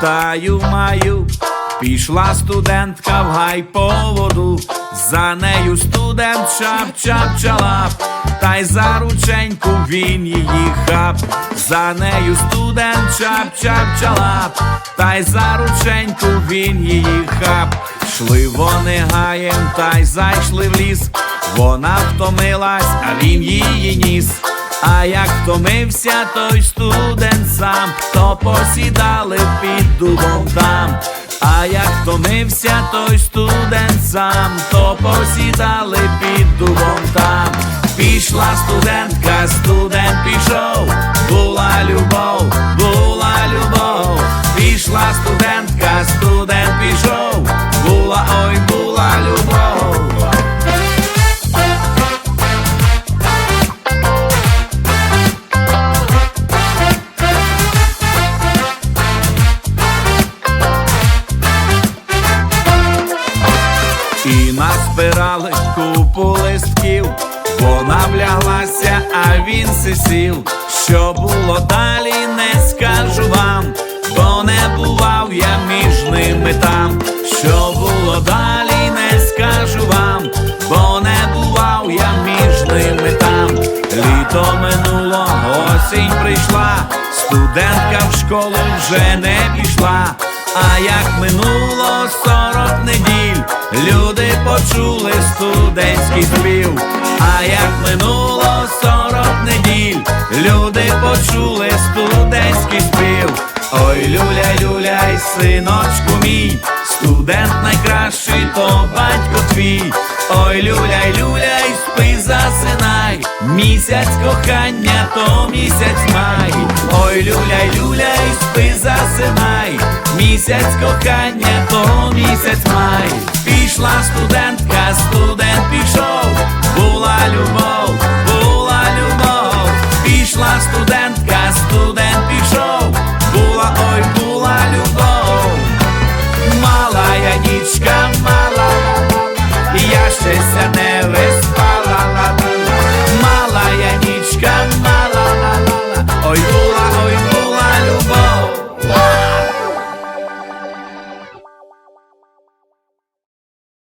Питаю, маю, пішла студентка в гай по воду, за нею студент чап-чап-чалап, та й за рученьку він її хап, за нею студент чап-чап-чалап, та й за рученьку він її хап. Шли вони гаєм, та й зайшли в ліс. Вона втомилась, а він її ніс. А як втомився той студент сам, то посідали під дубом там. А як втомився той студент сам, то посідали під дубом там. Пішла студентка, студент назбирали купу листків, вона вляглася, а він сисів. Що було далі, не скажу вам, бо не бував я між ними там. Що було далі, не скажу вам, бо не бував я між ними там. Літо минуло, осінь прийшла, студентка в школу вже не пішла. А як минуло сорок неділь, люди почули студентський спів. А як минуло сорок неділь, люди почули студентський спів. Ой, люля, люляй, синочку мій, студент найкращий, то батько твій. Ой, люляй, люляй, спи, засинай, місяць кохання, то місяць май. Ой, люляй, люляй, спи, засинай, місяць кохання, то місяць май, пішла студентка, студент пішов, була любов, була любов, пішла студентка, студент пішов, була ой, була любов, мала я нічка мала, я ще не.